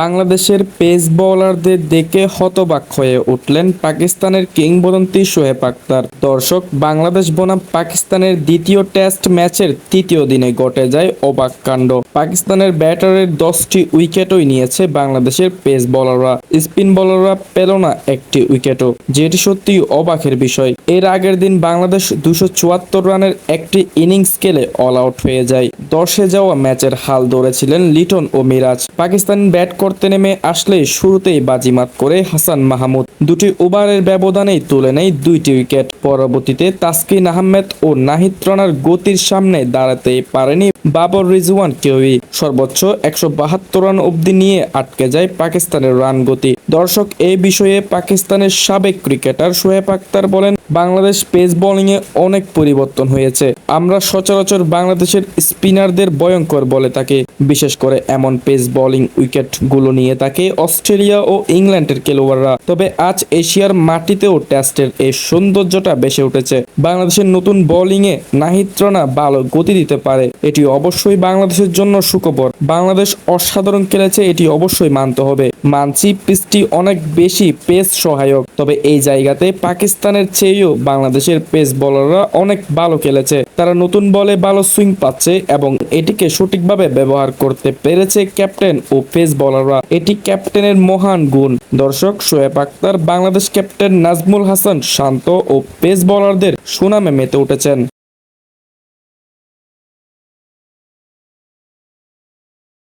বাংলাদেশের পেস বোলারদের দেখে হতবাক হয়ে উঠলেন পাকিস্তানের কিংবদন্তি শোয়েব আক্তার দর্শক, বাংলাদেশ বনাম পাকিস্তানের দ্বিতীয় টেস্ট ম্যাচের তৃতীয় দিনে ঘটে যায় অবাক কাণ্ড। পাকিস্তানের ব্যাটারের দশটি উইকেটই নিয়েছে বাংলাদেশের পেস বোলাররা। স্পিন বোলাররা পেল না একটি উইকেটও, যেটি সত্যি অবাকের বিষয়। এর আগের দিন বাংলাদেশ দুশো চুয়াত্তর রানের একটি ইনিংস খেলে অল আউট হয়ে যায়। দশে যাওয়া ম্যাচের হাল ধরেছিলেন লিটন ও মিরাজ। পাকিস্তান ব্যাট করতে নেমে আসলে শুরুতেই বাজিমাত করে হাসান মাহমুদ। দুটি ওভারের ব্যবধানেই তুলে নেয় দুইটি উইকেট। পরবর্তীতে তাসকিন আহমেদ ও নাহিদ রানার গতির সামনে দাঁড়াতে পারেনি বাবর রিজওয়ান কেউই। সর্বোচ্চ একশো বাহাত্তর রান অবধি নিয়ে আটকে যায় পাকিস্তানের রান গতি। দর্শক এই বিষয়ে পাকিস্তানের সাবেক ক্রিকেটার শোয়েব আক্তার বলেন, বাংলাদেশ পেস বোলিংয়ে অনেক পরিবর্তন হয়েছে। আমরা সচরাচর বাংলাদেশের স্পিনারদের ভয়ঙ্কর বলে তাকে, বিশেষ করে এমন পেস বোলিং উইকেটগুলো নিয়ে থাকে অস্ট্রেলিয়া ও ইংল্যান্ডের খেলোয়াড়রা। তবে আজ এশিয়ার মাটিতেও টেস্টের এই সৌন্দর্যটা বেশে উঠেছে। বাংলাদেশের নতুন বোলিংয়ে নাহিদ রানা ভালো গতি দিতে পারে, এটি অবশ্যই বাংলাদেশের জন্য সুখবর। বাংলাদেশ অসাধারণ খেলেছে, এটি অবশ্যই মানতে হবে। মানছি, পিচটি অনেক বেশি পেস সহায়ক। তবে এই জায়গাতে পাকিস্তানের চেয়েও বাংলাদেশের পেস বোলাররা অনেক ভালো খেলেছে। তারা নতুন বলে ভালো সুইং পাচ্ছে এবং এটিকে সঠিকভাবে ব্যবহার করতে পেরেছে ক্যাপ্টেন ও পেস বলাররা। এটি ক্যাপ্টেনের মহান গুণ। দর্শক, শোয়েব আক্তার বাংলাদেশ ক্যাপ্টেন নাজমুল হাসান শান্ত ও পেস বলারদের সুনামে মেতে উঠেছেন।